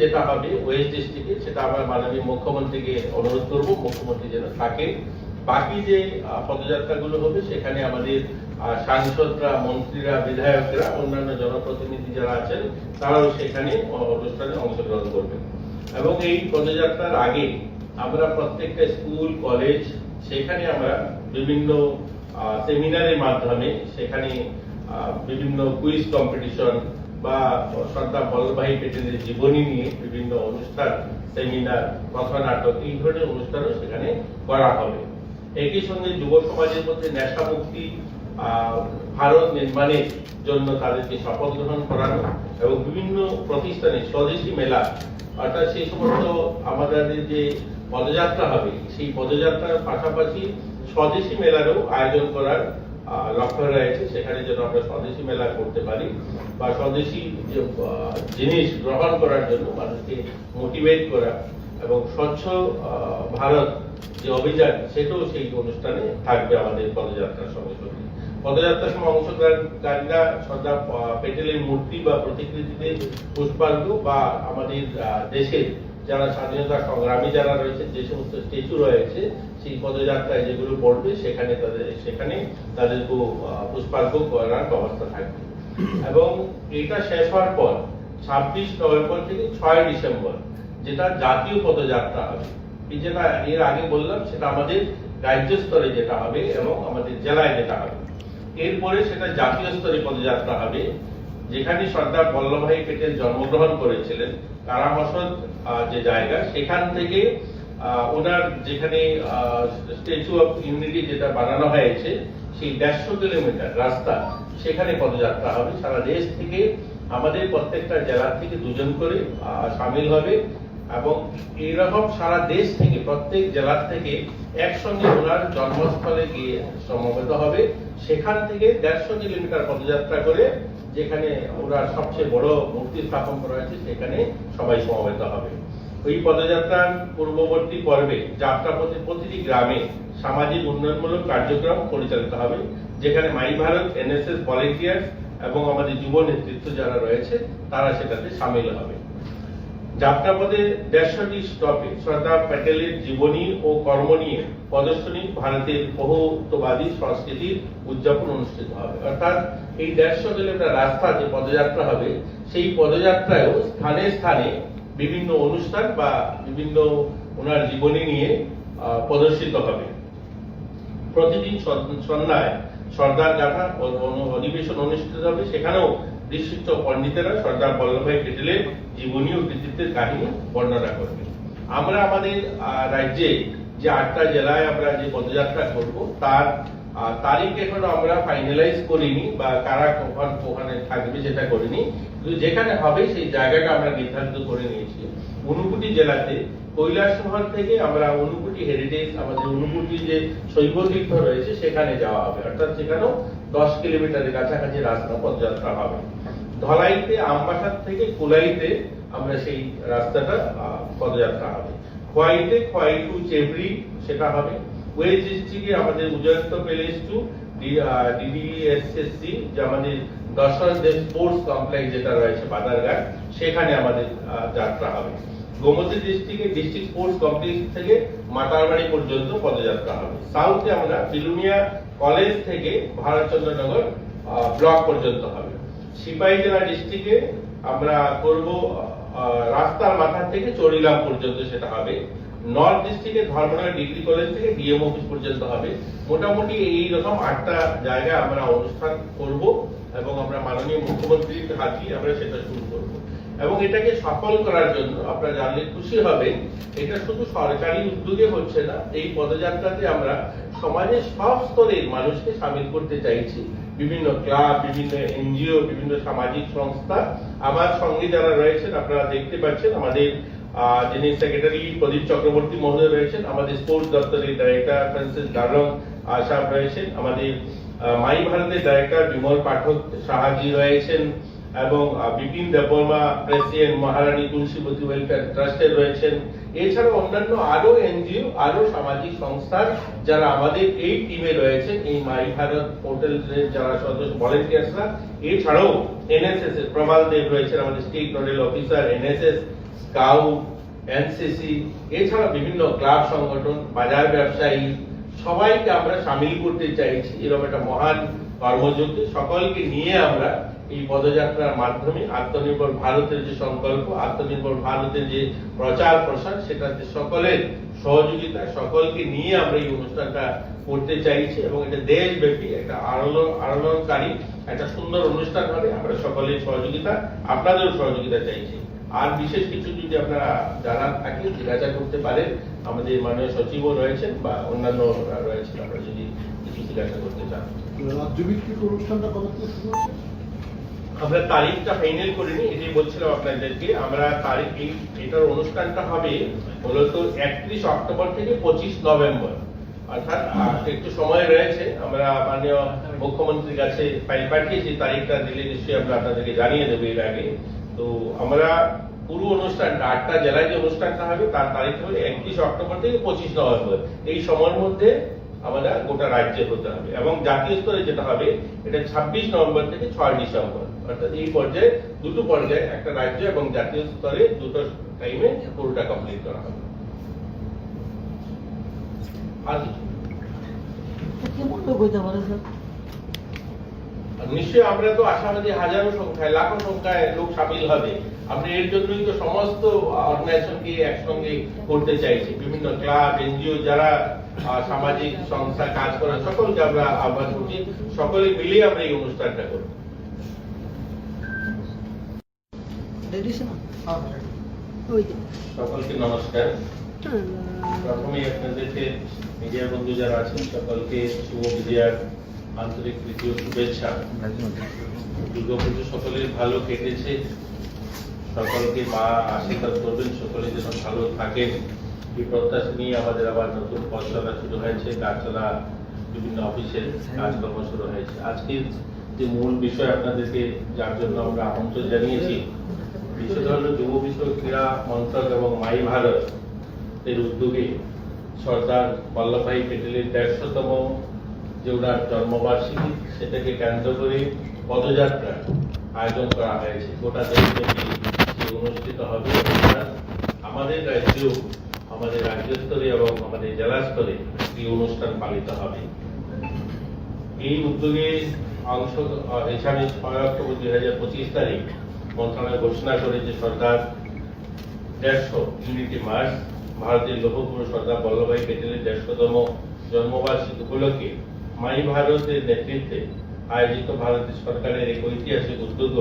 যেটা হবে ওয়েস্ট ডিস্ট্রিক্টে, সেটা আমরা মাননীয় মুখ্যমন্ত্রীকে অনুরোধ করব, মুখ্যমন্ত্রী যেন থাকে। বাকি যে পদযাত্রাগুলো হবে, সেখানে আমাদের সাংসদরা, মন্ত্রীরা, বিধায়করা, অন্যান্য জনপ্রতিনিধি যারা আছেন, তারাও সেখানে অনুষ্ঠানে অংশগ্রহণ করবেন। এবং এই পদযাত্রার আগে আমরা প্রত্যেকটা স্কুল, কলেজ, সেখানে আমরা বিভিন্ন সেমিনারের মাধ্যমে সেখানে বিভিন্ন কুইজ কম্পিটিশন বা সর্দার বল্লভভাই পেটেলের জীবনী নিয়ে বিভিন্ন অনুষ্ঠান সেমিনার কথা নাটক এই ধরনের অনুষ্ঠানও সেখানে করা হবে। একই সঙ্গে যুব সমাজের মধ্যে নেশা মুক্তি ভারত নির্মাণের জন্য তাদেরকে শপথ গ্রহণ করানো এবং বিভিন্ন প্রতিষ্ঠানে স্বদেশী মেলা, অর্থাৎ সেই সমস্ত আমাদের যে পদযাত্রা হবে, সেই পদযাত্রার পাশাপাশি স্বদেশী মেলারও আয়োজন করার লক্ষ্য রয়েছে সেখানে যেন আমরা স্বদেশী মেলা করতে পারি বা স্বদেশী জিনিস গ্রহণ করার জন্য মানুষকে মোটিভেট করা এবং স্বচ্ছ ভারত যে অভিযান সেটাও সেই অনুষ্ঠানে থাকবে আমাদের পদযাত্রার সঙ্গে সঙ্গে। পদযাত্রার সময় অংশগ্রহণকারীরা সর্দার আহ, প্যাটেলের মূর্তি বা প্রতিকৃতিতে পুষ্পার্ঘ বা আমাদের দেশের যারা স্বাধীনতা সংগ্রামী যারা রয়েছে, যে সমস্ত স্ট্যাচু রয়েছে, সেই পদযাত্রায় যেগুলো পড়বে, সেখানে তাদের সেখানে তাদের পুষ্পার্ঘ করার ব্যবস্থা থাকবে। এবং এটা শেষ হওয়ার পর, ছাব্বিশ নভেম্বর থেকে ছয় ডিসেম্বর, যেটা জাতীয় পদযাত্রা হবে যেটা এর আগে বললাম, সেটা আমাদের রাজ্য স্তরে যেটা হবে এবং আমাদের জেলায় যেটা হবে। এরপরে সেটা জাতীয় স্তরে পদযাত্রা হবে। যেখানে সর্দার বল্লভভাই পেটেল জন্মগ্রহণ করেছিলেন, কারামসদ যে জায়গা, সেখান থেকে ওনার যেখানে স্ট্যাচু অফ ইউনিটি যেটা বানানো হয়েছে, সেই দেড়শো কিলোমিটার রাস্তা, সেখানে পদযাত্রা হবে। সারা দেশ থেকে আমাদের প্রত্যেকটা জেলা থেকে দুজন করে সামিল হবে এবং এইরকম সারা দেশ থেকে, প্রত্যেক জেলার থেকে একসঙ্গে ওনার জন্মস্থলে গিয়ে সমবেত হবে। সেখান থেকে দেড়শো কিলোমিটার পদযাত্রা করে যেখানে ওরা সবচেয়ে বড় মূর্তি স্থাপন করা হয়েছে সেখানে সবাই সমবেত হবে। ওই পদযাত্রার পূর্ববর্তী পর্বে যাত্রা পথে প্রতিটি গ্রামে সামাজিক উন্নয়নমূলক কার্যক্রম পরিচালিত হবে, যেখানে মাই ভারত, এনএসএস ভলেন্টিয়ার্স এবং আমাদের যুব নেতৃত্ব যারা রয়েছে, তারা সেটাতে সামিল হবে। যাত্রাপথে দেড়শোটি স্টপে সর্দার প্যাটেলের জীবনী ও কর্ম নিয়ে প্রদর্শনী ভারতের বহুত্ববাদী সংস্কৃতির উদযাপন অনুষ্ঠিত হবে। অর্থাৎ এই দেড়শো কিলোমিটার রাস্তা যে পদযাত্রা হবে, সেই পদযাত্রায়ও স্থানে স্থানে বিভিন্ন অনুষ্ঠান বা বিভিন্ন ওনার জীবনী নিয়ে প্রদর্শিত হবে। প্রতিদিন সন- সন্ধ্যায় সর্দার গাথা অধিবেশন অনুষ্ঠিত হবে। সেখানেও বিশিষ্ট পণ্ডিতেরা সর্দার বল্লভভাই পেটেলের জীবনী ও কৃতিত্বের কাহিনী বর্ণনা করবে। আমরা আমাদের রাজ্যে যে আটটা জেলায় আমরা যে পদযাত্রা করব, তার তারিখ এখনও আমরা ফাইনালাইজ করিনি বা কারা কখন ওখানে থাকবে সেটা করিনি। কিন্তু যেখানে হবে সেই জায়গাটা আমরা নির্ধারিত করে নিয়েছি। ঊনকোটি জেলাতে কৈলাসহর থেকে আমরা ঊনকোটি হেরিটেজ আমাদের ঊনকোটি যে শৈব তীর্থ রয়েছে, সেখানে যাওয়া হবে। অর্থাৎ সেখানেও দশ কিলোমিটারের কাছাকাছি রাস্তা পদযাত্রা হবে। ধলাইতে, আমবাসার থেকে কুলাইতে আমরা সেই রাস্তাটা পদযাত্রা হবে। খোয়াইতে, খোয়াই টু চেবড়ি সেটা হবে। ওয়েস্ট ডিস্ট্রিক্টে আমাদের উজয়ন্ত প্যালেস টু ডিডিএসএসসি, যে আমাদের দর্শন দেব স্পোর্টস কমপ্লেক্স যেটা রয়েছে বাদারঘাট সেখানে আমাদের যাত্রা হবে। গোমতী ডিস্ট্রিক্টে ডিস্ট্রিক্ট স্পোর্টস কমপ্লেক্স থেকে মাতারবাড়ি পর্যন্ত পদযাত্রা হবে। সাউথে আমরা বিলুনিয়া কলেজ থেকে ভারতচন্দ্রনগর ব্লক পর্যন্ত হবে। সিপাহী জেলা ডিস্ট্রিক্টে আমরা করব রাস্তার মাথা থেকে চড়িলাম পর্যন্ত সেটা হবে। নর্থ ডিস্ট্রিক্টে ধর্মনগর ডিগ্রি কলেজ থেকে ডিএম অফিস পর্যন্ত হবে। মোটামুটি এই রকম আটটা জায়গায় আমরা অনুষ্ঠান করব এবং আমরা মাননীয় মুখ্যমন্ত্রীর হাত আমরা সেটা শুরু করব। এবং এটাকে সফল করার জন্য আপনারা জানলে খুশি হবেন, এটা শুধু সরকারি উদ্যোগে হচ্ছে না, এই পদযাত্রাতে আমরা সমাজের সব স্তরের মানুষকে সামিল করতে চাইছি। বিভিন্ন ক্লাব, বিভিন্ন এনজিও, বিভিন্ন সামাজিক সংস্থা। আমার সঙ্গে যারা রয়েছেন, আপনারা দেখতে পাচ্ছেন আমাদের যিনি সেক্রেটারি প্রদীপ চক্রবর্তী মহোদয় রয়েছেন, আমাদের স্পোর্টস দপ্তরের ডাইরেক্টর ফ্রান্সিস ডারলং সাহেব রয়েছেন, আমাদের মাই ভারতের ডাইরেক্টর বিমল পাঠক সাহাজি রয়েছেন এবং বিপিন দেববর্মা, প্রেসিডেন্ট মহারানী তুলসীবতী ওয়েলফেয়ার ট্রাস্টের রয়েছেন। এছাড়াও অন্যান্য আরও এনজিও আরও সামাজিক সংস্থার যারা আমাদের এই টিমে রয়েছেন, এই মাই ভারত পোর্টালের যারা সদস্য ভলেন্টিয়ার্সরা এছাড়াও এনএসএস এর প্রবাল দেব রয়েছেন, আমাদের state nodal officer NSS scout NCC এছাড়া বিভিন্ন ক্লাব সংগঠন, বাজার ব্যবসায়ী, সবাইকে আমরা সামিল করতে চাইছি। এরকম একটা মহান কর্মযজ্ঞে সকলকে নিয়ে আমরা এই পদযাত্রার মাধ্যমে আত্মনির্ভর ভারতের যে সংকল্প, আত্মনির্ভর ভারতের যে প্রচার প্রসার সেটাতে সকলের সহযোগিতা, সকলকে নিয়ে আমরা এই অনুষ্ঠানটা করতে চাইছি এবং এটা দেশব্যাপী একটা আলোড়ন আলোড়নকারী একটা সুন্দর অনুষ্ঠান হবে। আমরা সকলের সহযোগিতা, আপনাদেরও সহযোগিতা চাইছি। আর বিশেষ কিছু যদি আপনারা জানার থাকে, জিজ্ঞাসা করতে পারেন। আমাদের মাননীয় সচিবও রয়েছেন বা অন্যান্য রয়েছেন, আপনারা যদি কিছু জিজ্ঞাসা করতে চান। রাজ্যভিত্তিক অনুষ্ঠানটা শুরু আমরা তারিখটা ফাইনাল করিনি এটাই বলছিলাম আপনাদেরকে, আমরা তারিখ এই, এটার অনুষ্ঠানটা হবে মূলত একত্রিশ অক্টোবর থেকে পঁচিশ নভেম্বর। অর্থাৎ একটু সময় রয়েছে, আমরা মাননীয় মুখ্যমন্ত্রীর কাছে ফাইল পাঠিয়েছি তারিখটা দিলে নিশ্চয়ই আমরা আপনাদেরকে জানিয়ে দেবো এর আগে। তো আমরা পুরো অনুষ্ঠানটা, আটটা জেলায় যে অনুষ্ঠানটা হবে, তার তারিখ হলো একত্রিশ অক্টোবর থেকে পঁচিশ নভেম্বর। এই সময়ের মধ্যে আমরা গোটা রাজ্যে হতে হবে। এবং জাতীয় স্তরে যেটা হবে এটা ছাব্বিশ নভেম্বর থেকে ছয় ডিসেম্বর। অর্থাৎ এই পর্যায়ে দুটো পর্যায়ে একটা রাজ্য এবং জাতীয় স্তরে দুটো টাইমে পুরোটা কমপ্লিট করা হবে। আর নিশ্চয়ই আমরা তো আশাবাদী হাজারো সংখ্যায় লাখো সংখ্যায় লোক সামিল হবে। আমরা এর জন্যই তো সমস্ত অর্গানাইজেশনকে একসঙ্গে করতে চাইছি। বিভিন্ন ক্লাব এনজিও যারা সামাজিক সংস্থা কাজ করে সকলকে আমরা আহ্বান করছি সকলে মিলে আমরা এই অনুষ্ঠানটা করব। সকলকে নমস্কার। প্রথমেই আপনাদেরকে মিডিয়া বন্ধু যারা আছেন সকলকে শুভ বিজয়ার আন্তরিক ও শুভেচ্ছা। দুর্গাপুজো সকলের ভালো কেটেছে। সকলকে মা আশীর্বাদ করবেন সকলে যেন ভালো থাকেন। এই প্রত্যাশা নিয়ে আমাদের আবার নতুন পথ চলা শুরু হয়েছে কাজ চলা বিভিন্ন অফিসের কাজকর্ম শুরু হয়েছে। আজকের যে মূল বিষয় আপনাদেরকে যার জন্য আমরা আমন্ত্রণ জানিয়েছি বিষয়টা হলো যুব বিষয় ক্রীড়া মন্ত্রক এবং মাই ভারত এর উদ্যোগে সর্দার বল্লভভাই প্যাটেলের দেড়শোতম যে ওনার জন্মবার্ষিকী, সেটাকে কেন্দ্র করে পদযাত্রা আয়োজন করা হয়েছে। গোটা দেশব্যাপী যে অনুষ্ঠিত হবে। আমাদের রাজ্যেও আমাদের রাজ্য স্তরে এবং আমাদের জেলা স্তরে এই অনুষ্ঠান পালিত হবে। এই উদ্যোগে অংশ হিসাবে ছয় অক্টোবর দুই হাজার পঁচিশ তারিখ মন্ত্রণালয় ঘোষণা করেছে সরকার দেড়শো ইউনিটি মার্চ ভারতের লৌহপুরুষ সর্দার বল্লভভাই প্যাটেলের দেড়শোতম জন্মবার্ষিকী উপলক্ষে মাই ভারতের নেতৃত্বে আয়োজিত ভারতের সরকারের এক ঐতিহাসিক উদ্যোগ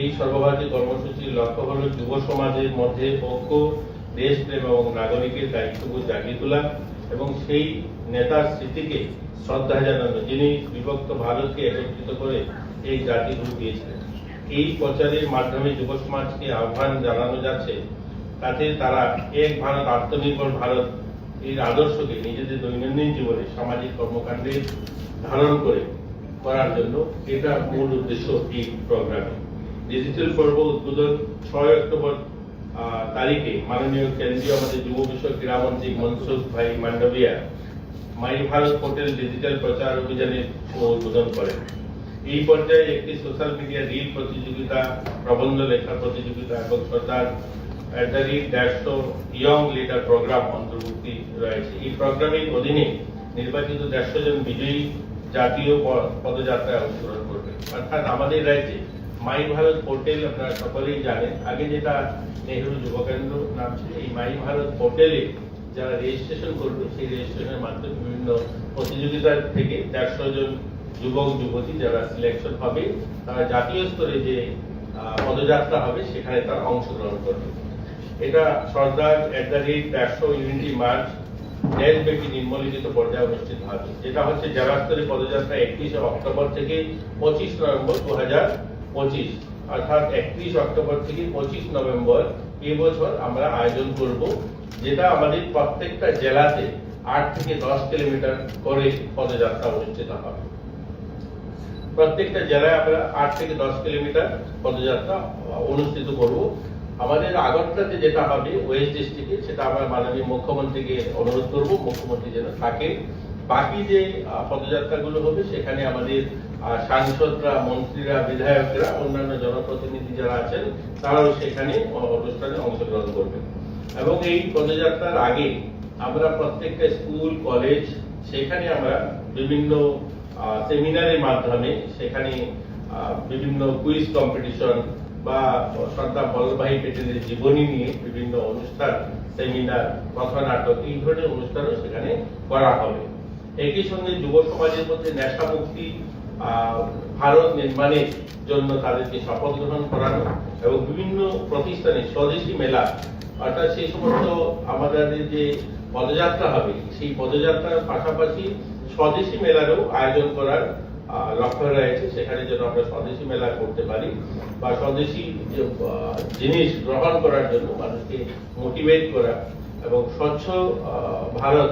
এই সর্বভারতীয় কর্মসূচির লক্ষ্য হল যুব সমাজের মধ্যে ঐক্য দেশপ্রেম এবং নাগরিকের দায়িত্ববোধ জাগিয়ে তোলা এবং সেই নেতার স্মৃতিকে শ্রদ্ধা জানানো, যিনি বিভক্ত ভারতকে একত্রিত করে এই জাতি রূপ দিয়েছিলেন। এই প্রচারের মাধ্যমে যুব সমাজকে আহ্বান জানানো যাচ্ছে, তাতে তারা এক ভারত, আত্মনির্ভর ভারত এর আদর্শকে নিজেদের দৈনন্দিন জীবনে সামাজিক কর্মকাণ্ডে ধারণ করে করার জন্য এটা মূল উদ্দেশ্য এই প্রোগ্রামে। ডিজিটাল পর্ব উদ্বোধন ছয় অক্টোবর তারিখে মাননীয় কেন্দ্রীয় আমাদের যুব বিষয়ক ক্রীড়ামন্ত্রী Mansukh bhai Mandaviya my Bharat portal digital প্রচার অভিযানের শুভ উদ্বোধন করেন। এই পর্যায়ে একটি সোশ্যাল মিডিয়া রিল প্রতিযোগিতা, প্রবন্ধ লেখা প্রতিযোগিতা এবং দেড়শো ইয়ং লিডার প্রোগ্রাম অন্তর্ভুক্তি রয়েছে। এই প্রোগ্রামের অধীনে নির্বাচিত দেড়শো জন বিজয়ী জাতীয় পদযাত্রায় অংশগ্রহণ করবে অর্থাৎ আমাদের রাজ্যে মাই ভারত পোর্টাল আপনারা সকলেই জানেন। আগে যেটা নেহরু যুব কেন্দ্র নাম ছিল, এই মাই ভারত পোর্টালে যারা রেজিস্ট্রেশন করবে সেই রেজিস্ট্রেশনের মাধ্যমে বিভিন্ন প্রতিযোগিতার থেকে দেড়শো জন যুবক, যুবতী যারা সিলেকশন হবে, তারা জাতীয় স্তরে যে পদযাত্রা হবে, সেখানে তারা অংশগ্রহণ করবে। এটা সর্দার এট দ্য রেট দেড়শো ইউনিটি মার্চ দেশব্যাপী নির্মলিখিত পর্যায়ে অনুষ্ঠিত হবে। যেটা হচ্ছে জেলা স্তরে পদযাত্রা একত্রিশে অক্টোবর থেকে পঁচিশ নভেম্বর দু হাজার পঁচিশ। অর্থাৎ একত্রিশ অক্টোবর থেকে পঁচিশ নভেম্বর এবছর আমরা আয়োজন করব, যেটা আমাদের প্রত্যেকটা জেলাতে আট থেকে দশ কিলোমিটার করে পদযাত্রা অনুষ্ঠিত হবে। প্রত্যেকটা জেলায় আমরা আট থেকে দশ কিলোমিটার পদযাত্রা অনুষ্ঠিত করব। আমাদের আগরতলাতে যেটা হবে, ওয়েস্ট ডিস্ট্রিক্টে, সেটা আমরা মাননীয় মুখ্যমন্ত্রীকে অনুরোধ করব, মুখ্যমন্ত্রী যেন থাকে বাকি যে পদযাত্রাগুলো হবে, সেখানে আমাদের সাংসদরা, মন্ত্রীরা, বিধায়করা, অন্যান্য জনপ্রতিনিধি যারা আছেন, তারাও সেখানে অনুষ্ঠানে অংশগ্রহণ করবেন। এবং এই পদযাত্রার আগে আমরা প্রত্যেকটা স্কুল, কলেজ, সেখানে আমরা বিভিন্ন সেমিনারের মাধ্যমে সেখানে বিভিন্ন কুইজ কম্পিটিশন বা সর্দার বল্লভভাই পেটেলের জীবনী নিয়ে বিভিন্ন অনুষ্ঠান, সেমিনার কথা নাটক এই ধরনের অনুষ্ঠানও সেখানে করা হবে। একই সঙ্গে যুব সমাজের মধ্যে নেশা মুক্তি ভারত নির্মাণের জন্য তাদেরকে শপথ গ্রহণ করানো এবং বিভিন্ন প্রতিষ্ঠানে স্বদেশী মেলা, অর্থাৎ সেই সমস্ত আমাদের যে পদযাত্রা হবে, সেই পদযাত্রার পাশাপাশি স্বদেশী মেলারও আয়োজন করার লক্ষ্য রয়েছে। সেখানে যেন আমরা স্বদেশী মেলা করতে পারি বা স্বদেশী জিনিস গ্রহণ করার জন্য মানুষকে মোটিভেট করা এবং স্বচ্ছ ভারত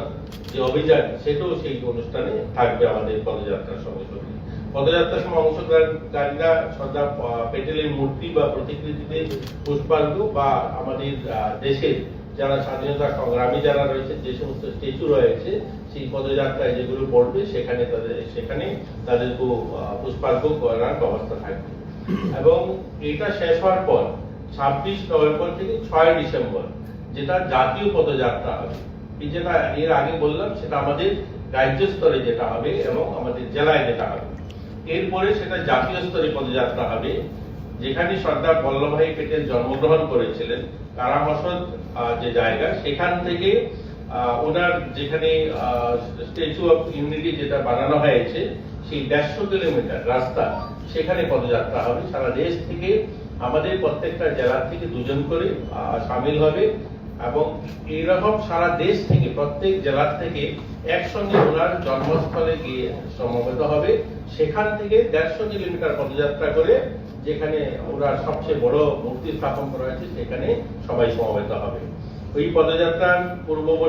যে অভিযান সেটাও সেই অনুষ্ঠানে থাকবে আমাদের পদযাত্রার সঙ্গে সঙ্গে। পদযাত্রার সময় অংশগ্রহণকারীরা সর্দার আহ, পেটেলের মূর্তি বা প্রতিকৃতিতে পুষ্পার্ঘ বা আমাদের দেশের যারা স্বাধীনতা সংগ্রামী যারা রয়েছে যে সমস্ত স্ট্যাচু রয়েছে সেই পদযাত্রায় যেগুলো পড়বে সেখানে তাদের সেখানে তাদেরকে আহ, পুষ্পার্ঘ করার ব্যবস্থা থাকবে। এবং এটা শেষ হওয়ার পর ছাব্বিশ নভেম্বর থেকে ছয় ডিসেম্বর যেটা জাতীয় পদযাত্রা হবে। এই যেটা এর আগে বললাম, সেটা আমাদের রাজ্য স্তরে যেটা হবে এবং আমাদের জেলায় যেটা হবে। এরপরে সেটা জাতীয় স্তরে পদযাত্রা হবে, যেখানে সর্দার বল্লভভাই পেটেল জন্মগ্রহণ করেছিলেন, কারামসদ যে জায়গা, সেখান থেকে ওনার যেখানে স্ট্যাচু অফ ইউনিটি যেটা বানানো হয়েছে, সেই দেড়শো কিলোমিটার রাস্তা, সেখানে পদযাত্রা হবে। সারা দেশ থেকে আমাদের প্রত্যেকটা জেলা থেকে দুজন করে সামিল হবে। এবং এইরকম সারা দেশ থেকে, প্রত্যেক জেলার থেকে একসঙ্গে ওনার জন্মস্থলে গিয়ে সমবেত হবে। সেখান থেকে দেড়শো কিলোমিটার পদযাত্রা করে যেখানে ওনার সবচেয়ে বড় মূর্তি স্থাপন করা হয়েছে, সেখানে সবাই সমবেত হবে। ওই পদযাত্রার পূর্ববর্তী